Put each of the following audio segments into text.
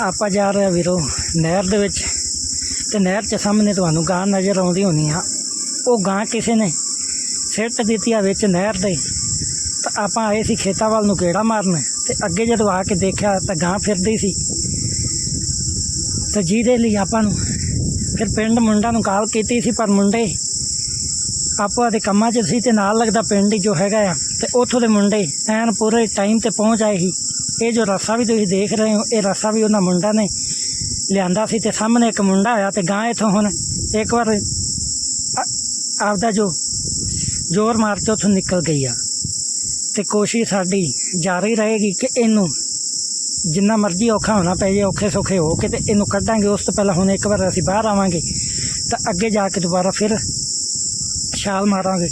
ਆਪਾਂ ਜਾ ਰਹੇ ਵੀਰੋ ਨਹਿਰ ਦੇ ਵਿੱਚ ਤੇ ਨਹਿਰ 'ਚ ਸਾਹਮਣੇ ਤੁਹਾਨੂੰ ਗਾਂ ਨਜ਼ਰ ਆਉਂਦੀ ਹੋਣੀ ਆ। ਉਹ ਗਾਂ ਕਿਸੇ ਨੇ ਸਿੱਟ ਦਿੱਤੀ ਆ ਵਿੱਚ ਨਹਿਰ ਦੇ ਤਾਂ ਆਪਾਂ ਆਏ ਸੀ ਖੇਤਾਂ ਵੱਲ ਨੂੰ ਕਿਹੜਾ ਮਾਰਨ ਤੇ ਅੱਗੇ ਜਦੋਂ ਆ ਕੇ ਦੇਖਿਆ ਤਾਂ ਗਾਂ ਫਿਰਦੀ ਸੀ। ਤੇ ਜਿਹਦੇ ਲਈ ਆਪਾਂ ਨੂੰ ਫਿਰ ਪਿੰਡ ਮੁੰਡਾ ਨੂੰ ਕਾਲ ਕੀਤੀ ਸੀ, ਪਰ ਮੁੰਡੇ ਆਪਾਂ ਦੇ ਕੰਮਾਂ 'ਚ ਸੀ ਤੇ ਨਾਲ ਲੱਗਦਾ ਪਿੰਡ ਹੀ ਜੋ ਹੈਗਾ ਆ। ਤੇ ਉੱਥੋਂ ਦੇ ਮੁੰਡੇ ਐਨ ਪੂਰੇ ਟਾਈਮ ਤੇ ਪਹੁੰਚ ਆਏ ਸੀ। ਇਹ ਜੋ ਰਸਾ ਵੀ ਤੁਸੀਂ ਦੇਖ ਰਹੇ ਹੋ, ਇਹ ਰਸਾ ਵੀ ਉਹਨਾਂ ਮੁੰਡਾ ਨੇ ਲਿਆਂਦਾ ਸੀ ਤੇ ਸਾਹਮਣੇ ਇੱਕ ਮੁੰਡਾ ਆਇਆ ਤੇ ਗਾਂ ਇਥੋਂ ਹੁਣ ਇੱਕ ਵਾਰ ਆਪਦਾ ਜੋ ਜ਼ੋਰ ਮਾਰ ਕੇ ਉੱਥੋਂ ਨਿਕਲ ਗਈ ਆ। ਤੇ ਕੋਸ਼ਿਸ਼ ਸਾਡੀ ਜਾਰੀ ਰਹੇਗੀ ਕਿ ਇਹਨੂੰ ਜਿੰਨਾ ਮਰਜ਼ੀ ਔਖਾ ਹੋਣਾ ਪੈ ਜੇ, ਔਖੇ ਸੌਖੇ ਹੋ ਕੇ ਤੇ ਇਹਨੂੰ ਕੱਢਾਂਗੇ। ਉਸ ਤੋਂ ਪਹਿਲਾਂ ਹੁਣ ਇੱਕ ਵਾਰ ਅਸੀਂ ਬਾਹਰ ਆਵਾਂਗੇ ਤਾਂ ਅੱਗੇ ਜਾ ਕੇ ਦੁਬਾਰਾ ਫਿਰ ਛਾਲ ਮਾਰਾਂਗੇ।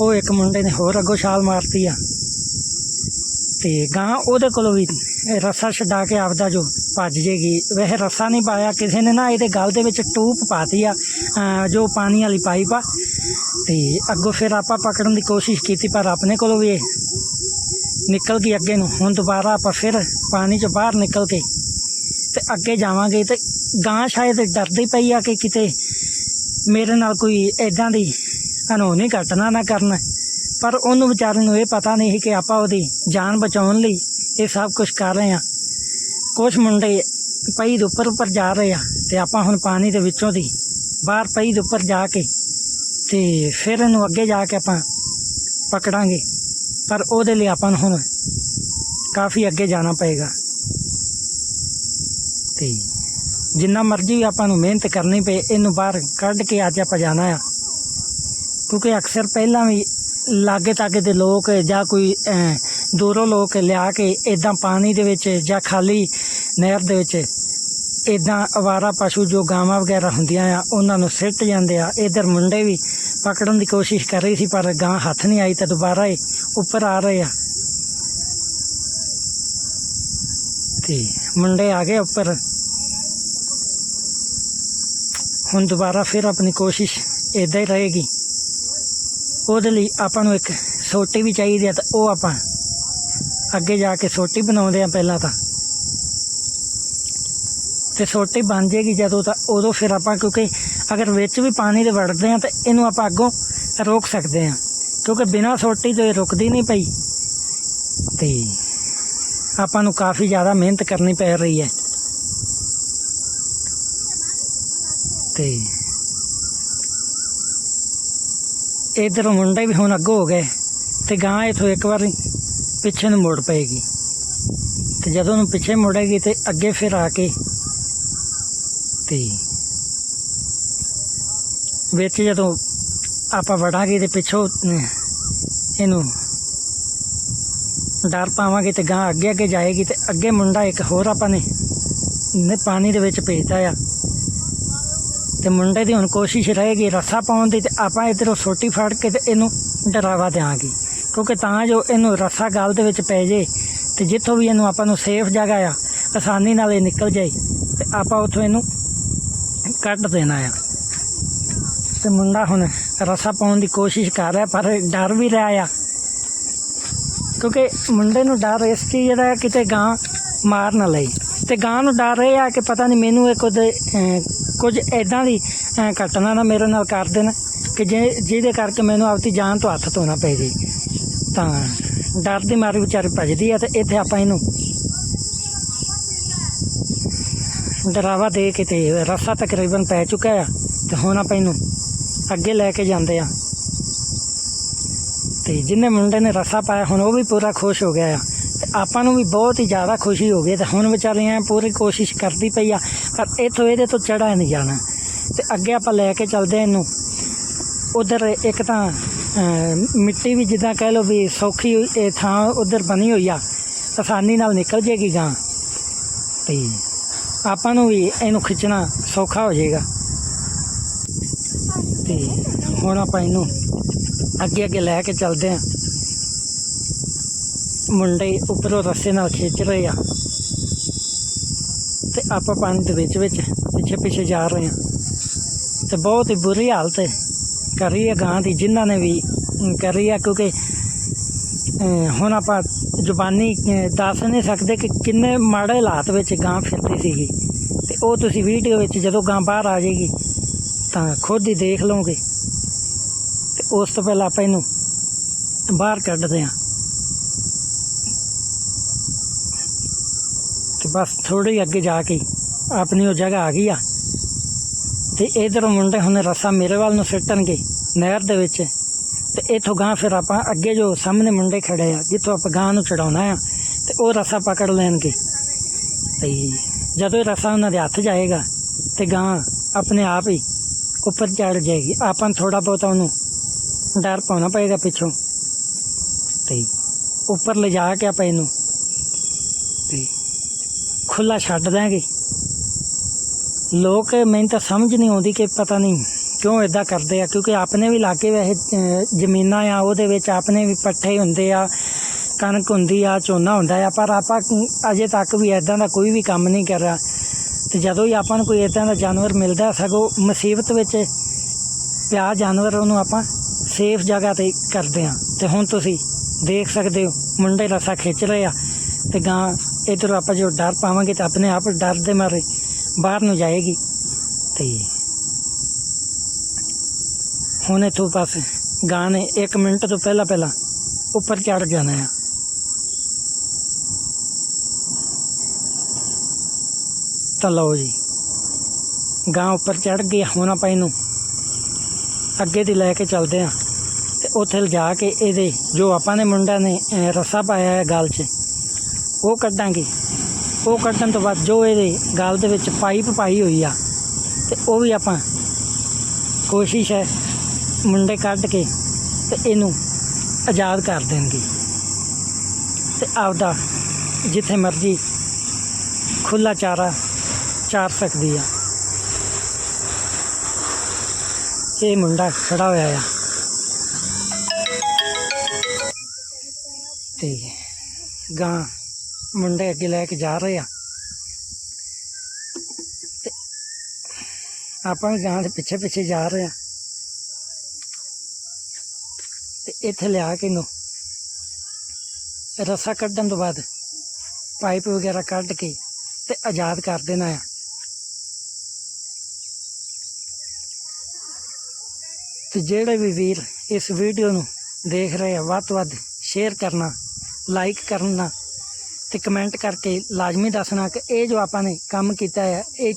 ਉਹ ਇੱਕ ਮੁੰਡੇ ਨੇ ਹੋਰ ਅੱਗੋਂ ਛਾਲ ਮਾਰਤੀ ਆ। ਤੇ ਗਾਂ ਉਹਦੇ ਕੋਲੋਂ ਵੀ ਰੱਸਾ ਛਡਾ ਕੇ ਆਪਦਾ ਜੋ ਭੱਜ ਜੇਗੀ। ਵੈਸੇ ਰੱਸਾ ਨਹੀਂ ਪਾਇਆ, ਕਿਸੇ ਨੇ ਨਾ ਇਹਦੇ ਗਲ ਦੇ ਵਿੱਚ ਟੂਪ ਪਾਤੀ ਆ ਜੋ ਪਾਣੀ ਵਾਲੀ ਪਾਈਪ ਆ। ਤੇ ਅੱਗੋਂ ਫਿਰ ਆਪਾਂ ਪਕੜਨ ਦੀ ਕੋਸ਼ਿਸ਼ ਕੀਤੀ, ਪਰ ਆਪਣੇ ਕੋਲੋਂ ਵੀ ਇਹ ਨਿਕਲ ਗਈ ਅੱਗੇ ਨੂੰ। ਹੁਣ ਦੁਬਾਰਾ ਆਪਾਂ ਫਿਰ ਪਾਣੀ 'ਚ ਬਾਹਰ ਨਿਕਲ ਕੇ ਤੇ ਅੱਗੇ ਜਾਵਾਂਗੇ ਤੇ ਗਾਂ ਸ਼ਾਇਦ ਡਰਦੀ ਪਈ ਆ ਕਿ ਕਿਤੇ ਮੇਰੇ ਨਾਲ ਕੋਈ ਐਦਾਂ ਦੀ ਅਨਹੋਣੀ ਘਟਨਾ ਨਾ ਕਰਨ। ਪਰ ਉਹਨੂੰ ਵਿਚਾਰੇ ਨੂੰ ਇਹ ਪਤਾ ਨਹੀਂ ਸੀ ਕਿ ਆਪਾਂ ਉਹਦੀ ਜਾਨ ਬਚਾਉਣ ਲਈ ਇਹ ਸਭ ਕੁਝ ਕਰ ਰਹੇ ਆ ਕੁਝ ਮੁੰਡੇ ਪਈ ਦੇ ਉੱਪਰ ਉੱਪਰ ਜਾ ਰਹੇ ਆ ਤੇ ਆਪਾਂ ਹੁਣ ਪਾਣੀ ਦੇ ਵਿੱਚੋਂ ਦੀ ਬਾਹਰ ਪਈ ਦੇ ਉੱਪਰ ਜਾ ਕੇ ਤੇ ਫਿਰ ਇਹਨੂੰ ਅੱਗੇ ਜਾ ਕੇ ਆਪਾਂ ਪਕੜਾਂਗੇ। ਪਰ ਉਹਦੇ ਲਈ ਆਪਾਂ ਨੂੰ ਹੁਣ ਕਾਫੀ ਅੱਗੇ ਜਾਣਾ ਪਏਗਾ। ਤੇ ਜਿੰਨਾ ਮਰਜ਼ੀ ਵੀ ਆਪਾਂ ਨੂੰ ਮਿਹਨਤ ਕਰਨੀ ਪਏ, ਇਹਨੂੰ ਬਾਹਰ ਕੱਢ ਕੇ ਅੱਜ ਆਪਾਂ ਜਾਣਾ ਆ। ਕਿਉਂਕਿ ਅਕਸਰ ਪਹਿਲਾਂ ਵੀ ਲਾਗੇ ਤਾਗੇ ਦੇ ਲੋਕ ਜਾਂ ਕੋਈ ਦੂਰੋਂ ਲੋਕ ਲਿਆ ਕੇ ਇਦਾਂ ਪਾਣੀ ਦੇ ਵਿੱਚ ਜਾਂ ਖਾਲੀ ਨਹਿਰ ਦੇ ਵਿੱਚ ਇਦਾਂ ਅਵਾਰਾ ਪਸ਼ੂ ਜੋ ਗਾਵਾਂ ਵਗੈਰਾ ਹੁੰਦੀਆਂ ਆ, ਉਹਨਾਂ ਨੂੰ ਸਿੱਟ ਜਾਂਦੇ ਆ। ਇਧਰ ਮੁੰਡੇ ਵੀ ਪਕੜਨ ਦੀ ਕੋਸ਼ਿਸ਼ ਕਰ ਰਹੀ ਸੀ, ਪਰ ਗਾਂ ਹੱਥ ਨਹੀਂ ਆਈ ਤਾਂ ਦੁਬਾਰਾ ਇਹ ਉੱਪਰ ਆ ਰਹੇ ਆ। ਤੇ ਮੁੰਡੇ ਆ ਗਏ ਉੱਪਰ। ਹੁਣ ਦੁਬਾਰਾ ਫਿਰ ਆਪਣੀ ਕੋਸ਼ਿਸ਼ ਇਦਾਂ ਹੀ ਰਹੇਗੀ। ਉਹਦੇ ਲਈ ਆਪਾਂ ਨੂੰ ਇੱਕ ਸੋਟੀ ਵੀ ਚਾਹੀਦੀ ਹੈ ਤਾਂ ਉਹ ਆਪਾਂ ਅੱਗੇ ਜਾ ਕੇ ਸੋਟੀ ਬਣਾਉਂਦੇ ਆ ਪਹਿਲਾਂ ਤਾਂ। ਤੇ ਸੋਟੀ ਬਣ ਜੇਗੀ ਜਦੋਂ ਤਾਂ ਉਦੋਂ ਫਿਰ ਆਪਾਂ ਕਿਉਂਕਿ ਅਗਰ ਵਿੱਚ ਵੀ ਪਾਣੀ ਦੇ ਵੜਦੇ ਆ ਤਾਂ ਇਹਨੂੰ ਆਪਾਂ ਅੱਗੋਂ ਰੋਕ ਸਕਦੇ ਆ। ਕਿਉਂਕਿ ਬਿਨਾਂ ਸੋਟੀ ਤੋਂ ਇਹ ਰੁਕਦੀ ਨਹੀਂ ਪਈ। ਤੇ ਆਪਾਂ ਨੂੰ ਕਾਫੀ ਜ਼ਿਆਦਾ ਮਿਹਨਤ ਕਰਨੀ ਪੈ ਰਹੀ ਹੈ। ਤੇ ਇਧਰ ਮੁੰਡੇ ਵੀ ਹੁਣ ਅੱਗੋਂ ਹੋ ਗਏ ਤੇ ਗਾਂ ਇਥੋਂ ਇੱਕ ਵਾਰੀ ਪਿੱਛੇ ਨੂੰ ਮੁੜ ਪਏਗੀ। ਤੇ ਜਦੋਂ ਨੂੰ ਪਿੱਛੇ ਮੁੜੇਗੀ ਤੇ ਅੱਗੇ ਫਿਰ ਆ ਕੇ ਤੇ ਵਿੱਚ ਜਦੋਂ ਆਪਾਂ ਵੜਾਂਗੇ ਤੇ ਪਿੱਛੋਂ ਇਹਨੂੰ ਡਰ ਪਾਵਾਂਗੇ ਤੇ ਗਾਂ ਅੱਗੇ ਅੱਗੇ ਜਾਏਗੀ ਤੇ ਅੱਗੇ ਮੁੰਡਾ ਇੱਕ ਹੋਰ ਆਪਾਂ ਨੇ ਨੇ ਪਾਣੀ ਦੇ ਵਿੱਚ ਭੇਜਦਾ ਆ। ਤੇ ਮੁੰਡੇ ਦੀ ਹੁਣ ਕੋਸ਼ਿਸ਼ ਰਹੇਗੀ ਰੱਸਾ ਪਾਉਣ ਦੀ ਤੇ ਆਪਾਂ ਇਧਰੋਂ ਸੋਟੀ ਫੜ ਕੇ ਤੇ ਇਹਨੂੰ ਡਰਾਵਾ ਦੇਵਾਂਗੇ ਕਿਉਂਕਿ ਤਾਂ ਜੋ ਇਹਨੂੰ ਰੱਸਾ ਗਲ ਦੇ ਵਿੱਚ ਪੈ ਜੇ ਤੇ ਜਿੱਥੋਂ ਵੀ ਇਹਨੂੰ ਆਪਾਂ ਨੂੰ ਸੇਫ ਜਗ੍ਹਾ ਆ, ਆਸਾਨੀ ਨਾਲ ਇਹ ਨਿਕਲ ਜਾਏ ਤੇ ਆਪਾਂ ਉੱਥੋਂ ਇਹਨੂੰ ਕੱਢ ਦੇਣਾ ਆ। ਤੇ ਮੁੰਡਾ ਹੁਣ ਰੱਸਾ ਪਾਉਣ ਦੀ ਕੋਸ਼ਿਸ਼ ਕਰ ਰਿਹਾ, ਪਰ ਡਰ ਵੀ ਰਿਹਾ ਆ। ਕਿਉਂਕਿ ਮੁੰਡੇ ਨੂੰ ਡਰ ਇਸ ਚੀਜ਼ ਦਾ ਕਿਤੇ ਗਾਂ ਮਾਰ ਨਾ ਲਈ ਤੇ ਗਾਂ ਨੂੰ ਡਰ ਇਹ ਆ ਕਿ ਪਤਾ ਨਹੀਂ ਮੈਨੂੰ ਇਹ ਕੁਝ ਕੁਝ ਐਦਾਂ ਦੀ ਘਟਨਾ ਨਾ ਮੇਰੇ ਨਾਲ ਕਰ ਦੇਣ ਕਿ ਜੇ, ਜਿਹਦੇ ਕਰਕੇ ਮੈਨੂੰ ਆਪਦੀ ਜਾਨ ਤੋਂ ਹੱਥ ਧੋਣਾ ਪੈ ਜੇ। ਤਾਂ ਡਰ ਦੀ ਮਾਰੀ ਵਿਚਾਰੀ ਭੱਜਦੀ ਆ ਤੇ ਇੱਥੇ ਆਪਾਂ ਇਹਨੂੰ ਡਰਾਵਾ ਦੇ ਕੇ ਤੇ ਰਸਾ ਤਕਰੀਬਨ ਪੈ ਚੁੱਕਾ ਆ ਤੇ ਹੁਣ ਆਪਾਂ ਇਹਨੂੰ ਅੱਗੇ ਲੈ ਕੇ ਜਾਂਦੇ ਆ। ਤੇ ਜਿੰਨੇ ਮੁੰਡੇ ਨੇ ਰਸਾ ਪਾਇਆ, ਹੁਣ ਉਹ ਵੀ ਪੂਰਾ ਖੁਸ਼ ਹੋ ਗਿਆ ਆ। ਤੇ ਆਪਾਂ ਨੂੰ ਵੀ ਬਹੁਤ ਹੀ ਜ਼ਿਆਦਾ ਖੁਸ਼ੀ ਹੋ ਗਈ ਤੇ ਹੁਣ ਵਿਚਾਰੇ ਐ ਪੂਰੀ ਕੋਸ਼ਿਸ਼ ਕਰਦੀ ਪਈ ਆ, ਪਰ ਇੱਥੋਂ ਇਹਦੇ ਤੋਂ ਚੜਾ ਨਹੀਂ ਜਾਣਾ। ਤੇ ਅੱਗੇ ਆਪਾਂ ਲੈ ਕੇ ਚੱਲਦੇ ਆ ਇਹਨੂੰ। ਉਧਰ ਇੱਕ ਤਾਂ ਮਿੱਟੀ ਵੀ ਜਿੱਦਾਂ ਕਹਿ ਲਓ ਵੀ ਸੌਖੀ ਇਹ ਥਾਂ ਉਧਰ ਬਣੀ ਹੋਈ ਆ, ਆਸਾਨੀ ਨਾਲ ਨਿਕਲ ਜੇਗੀ ਗਾਂ। ਤੇ ਆਪਾਂ ਨੂੰ ਵੀ ਇਹਨੂੰ ਖਿੱਚਣਾ ਸੌਖਾ ਹੋ ਜਾਏਗਾ ਤੇ ਹੁਣ ਆਪਾਂ ਇਹਨੂੰ ਅੱਗੇ ਅੱਗੇ ਲੈ ਕੇ ਚੱਲਦੇ ਆਂ ਮੁੰਡੇ ਉੱਪਰੋਂ ਰੱਸੇ ਨਾਲ ਖਿੱਚ ਰਹੇ ਆ। ਤੇ ਆਪਾਂ ਪਾਣੀ ਦੇ ਵਿੱਚ ਵਿੱਚ ਪਿੱਛੇ ਪਿੱਛੇ ਜਾ ਰਹੇ ਆ। ਤੇ ਬਹੁਤ ਹੀ ਬੁਰੀ ਹਾਲਤ ਹੈ। ਕਰ ਰਹੀ ਹੈ ਗਾਂ ਦੀ ਜਿਨ੍ਹਾਂ ਨੇ ਵੀ ਕਰ ਰਹੀ ਹੈ ਕਿਉਂਕਿ ਹੁਣ ਆਪਾਂ ਜ਼ੁਬਾਨੀ ਦੱਸ ਨਹੀਂ ਸਕਦੇ ਕਿ ਕਿੰਨੇ ਮਾੜੇ ਹਾਲਾਤ ਵਿੱਚ ਗਾਂ ਫਿਰਦੀ ਸੀਗੀ। ਤੇ ਉਹ ਤੁਸੀਂ ਵੀਡੀਓ ਵਿੱਚ ਜਦੋਂ ਗਾਂ ਬਾਹਰ ਆ ਜਾਏਗੀ, ਤਾਂ ਖੁਦ ਹੀ ਦੇਖ ਲਓਗੇ। ਤੇ ਉਸ ਤੋਂ ਪਹਿਲਾਂ ਆਪਾਂ ਇਹਨੂੰ ਬਾਹਰ ਕੱਢਦੇ ਹਾਂ ਤੇ ਬਸ ਥੋੜੀ ਅੱਗੇ ਜਾ ਕੇ ਆਪਣੀ ਉਹ ਜਗ੍ਹਾ ਆ ਗਈ ਆ। ਤੇ ਇਧਰ ਮੁੰਡੇ ਹੁਣ ਰੱਸਾ ਮੇਰੇ ਵੱਲ ਨੂੰ ਸਿੱਟਣਗੇ ਨਹਿਰ ਦੇ ਵਿੱਚ। ਤੇ ਇਥੋਂ ਗਾਂ ਫਿਰ ਆਪਾਂ ਅੱਗੇ ਜੋ ਸਾਹਮਣੇ ਮੁੰਡੇ ਖੜੇ ਆ, ਜਿੱਥੋਂ ਆਪਾਂ ਗਾਂ ਨੂੰ ਚੜਾਉਣਾ ਆ, ਤੇ ਉਹ ਰੱਸਾ ਪਕੜ ਲੈਣਗੇ। ਤੇ ਜਦੋਂ ਇਹ ਰੱਸਾ ਉਹਨਾਂ ਦੇ ਹੱਥ ਜਾਏਗਾ, ਤੇ ਗਾਂ ਆਪਣੇ ਆਪ ਹੀ ਉੱਪਰ ਚੜ ਜਾਏਗੀ। ਆਪਾਂ ਨੂੰ ਥੋੜਾ ਬਹੁਤਾ ਉਹਨੂੰ ਡਰ ਪਾਉਣਾ ਪਏਗਾ ਪਿੱਛੋਂ। ਤੇ ਉੱਪਰ ਲਿਜਾ ਕੇ ਆਪਾਂ ਇਹਨੂੰ ਤੇ ਖੁੱਲਾ ਛੱਡ ਦਾਂਗੇ ਲੋਕ ਮੈਨੂੰ ਤਾਂ ਸਮਝ ਨਹੀਂ ਆਉਂਦੀ ਕਿ ਪਤਾ ਨਹੀਂ ਕਿਉਂ ਇਦਾਂ ਕਰਦੇ ਆ, ਕਿਉਂਕਿ ਆਪਣੇ ਵੀ ਇਲਾਕੇ ਵੈਸੇ ਜ਼ਮੀਨਾਂ ਆ, ਉਹਦੇ ਵਿੱਚ ਆਪਣੇ ਵੀ ਪੱਠੇ ਹੁੰਦੇ ਆ, ਕਣਕ ਹੁੰਦੀ ਆ, ਝੋਨਾ ਹੁੰਦਾ ਆ, ਪਰ ਆਪਾਂ ਅਜੇ ਤੱਕ ਵੀ ਇਦਾਂ ਦਾ ਕੋਈ ਵੀ ਕੰਮ ਨਹੀਂ ਕਰ ਰਿਹਾ ਤੇ ਜਦੋਂ ਹੀ ਆਪਾਂ ਨੂੰ ਕੋਈ ਇਦਾਂ ਦਾ ਜਾਨਵਰ ਮਿਲਦਾ, ਸਗੋਂ ਮੁਸੀਬਤ ਵਿੱਚ ਪਿਆ ਜਾਨਵਰ, ਉਹਨੂੰ ਆਪਾਂ ਸੇਫ ਜਗ੍ਹਾ ਤੇ ਕਰਦੇ ਆ। ਤੇ ਹੁਣ ਤੁਸੀਂ ਦੇਖ ਸਕਦੇ ਹੋ, ਮੁੰਡੇ ਰਸਾ ਖਿੱਚ ਰਹੇ ਆ, ਤੇ ਗਾਂ ਇਧਰ ਆਪਾਂ ਜੋ ਡਰ ਪਾਵਾਂਗੇ ਤਾਂ ਆਪਣੇ ਆਪ ਡਰ ਦੇ ਮਾਰੇ ਬਾਹਰ ਨੂੰ ਜਾਏਗੀ। ਤੇ ਹੁਣ ਇੱਥੋਂ ਬਸ ਗਾਂ ਨੇ 1 ਮਿੰਟ ਤੋਂ ਪਹਿਲਾਂ ਪਹਿਲਾਂ ਉੱਪਰ ਚੜ ਜਾਣਾ ਆ। ਤਾਂ ਲਓ ਜੀ, ਗਾਂ ਉੱਪਰ ਚੜ ਗਈ ਹੁਣ ਆਪਾਂ ਇਹਨੂੰ ਅੱਗੇ ਦੀ ਲੈ ਕੇ ਚੱਲਦੇ ਆ ਤੇ ਉੱਥੇ ਲਿਜਾ ਕੇ ਇਹਦੇ ਜੋ ਆਪਾਂ ਨੇ ਮੁੰਡਾ ਨੇ ਰੱਸਾ ਪਾਇਆ ਹੈ ਗਲ 'ਚ ਉਹ ਕੱਢਾਂਗੇ। ਉਹ ਕੱਢਣ ਤੋਂ ਬਾਅਦ ਜੋ ਇਹਦੇ ਗਲ ਦੇ ਵਿੱਚ ਪਾਈਪ ਪਾਈ ਹੋਈ ਆ, ਤੇ ਉਹ ਵੀ ਆਪਾਂ ਕੋਸ਼ਿਸ਼ ਹੈ ਮੁੰਡੇ ਕੱਢ ਕੇ ਤੇ ਇਹਨੂੰ ਆਜ਼ਾਦ ਕਰ ਦੇਣਗੇ। ਤੇ ਆਪਦਾ ਜਿੱਥੇ ਮਰਜ਼ੀ ਖੁੱਲਾ ਚਾਰਾ ਚਾਰ ਸਕਦੀ ਆ। ਇਹ ਮੁੰਡਾ ਖੜਾ ਹੋਇਆ ਆ। ਤੇ ਗਾਂ ਮੁੰਡੇ ਅੱਗੇ ਲੈ ਕੇ ਜਾ ਰਹੇ ਆ। ਤੇ ਆਪਾਂ ਵੀ ਗਾਂ ਦੇ ਪਿੱਛੇ ਪਿੱਛੇ ਜਾ ਰਹੇ ਆ। ਤੇ ਇੱਥੇ ਲਿਆ ਕੇ ਇਹਨੂੰ ਰਸਾ ਕੱਢਣ ਤੋਂ ਬਾਅਦ ਪਾਈਪ ਵਗੈਰਾ ਕੱਢ ਕੇ ਤੇ ਆਜ਼ਾਦ ਕਰ ਦੇਣਾ ਆ। ਤੇ ਜਿਹੜੇ ਵੀ ਵੀਰ ਇਸ ਵੀਡੀਓ ਨੂੰ ਦੇਖ ਰਹੇ ਆ, ਵੱਧ ਤੋਂ ਵੱਧ ਸ਼ੇਅਰ ਕਰਨਾ ਲਾਈਕ ਕਰਨਾ ਤੇ ਕਮੈਂਟ ਕਰਕੇ ਲਾਜ਼ਮੀ ਦੱਸਣਾ ਕਿ ਇਹ ਜੋ ਆਪਾਂ ਨੇ ਕੰਮ ਕੀਤਾ ਹੈ ਇਹ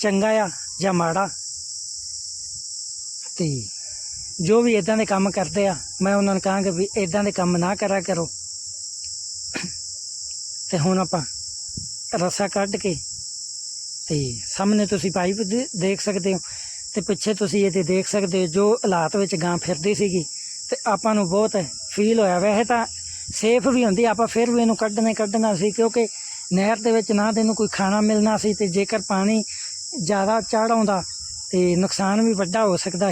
ਚੰਗਾ ਆ ਜਾਂ ਮਾੜਾ? ਤੇ ਜੋ ਵੀ ਇਦਾਂ ਦੇ ਕੰਮ ਕਰਦੇ ਆ, ਮੈਂ ਉਹਨਾਂ ਨੂੰ ਕਹਾਂਗਾ ਵੀ ਇਦਾਂ ਦੇ ਕੰਮ ਨਾ ਕਰਿਆ ਕਰੋ। ਤੇ ਹੁਣ ਆਪਾਂ ਰਸਾ ਕੱਢ ਕੇ ਤੇ ਸਾਹਮਣੇ ਤੁਸੀਂ ਪਾਈਪ ਦੇ- ਦੇਖ ਸਕਦੇ ਹੋ ਤੇ ਪਿੱਛੇ ਤੁਸੀਂ ਇਹਦੇ ਦੇਖ ਸਕਦੇ ਹੋ, ਜੋ ਹਾਲਾਤ ਵਿੱਚ ਗਾਂ ਫਿਰਦੀ ਸੀਗੀ ਤੇ ਆਪਾਂ ਨੂੰ ਬਹੁਤ ਫੀਲ ਹੋਇਆ। ਵੈਸੇ ਤਾਂ ਸੇਫ ਵੀ ਹੁੰਦੀ ਆਪਾਂ ਫਿਰ ਵੀ ਇਹਨੂੰ ਕੱਢਣੇ ਕੱਢਣਾ ਸੀ, ਕਿਉਂਕਿ ਨਹਿਰ ਦੇ ਵਿੱਚ ਨਾ ਤੇ ਇਹਨੂੰ ਕੋਈ ਖਾਣਾ ਮਿਲਣਾ ਸੀ ਤੇ ਜੇਕਰ ਪਾਣੀ ਜ਼ਿਆਦਾ ਚੜ੍ਹ ਆਉਂਦਾ ਤੇ ਨੁਕਸਾਨ ਵੀ ਵੱਡਾ ਹੋ ਸਕਦਾ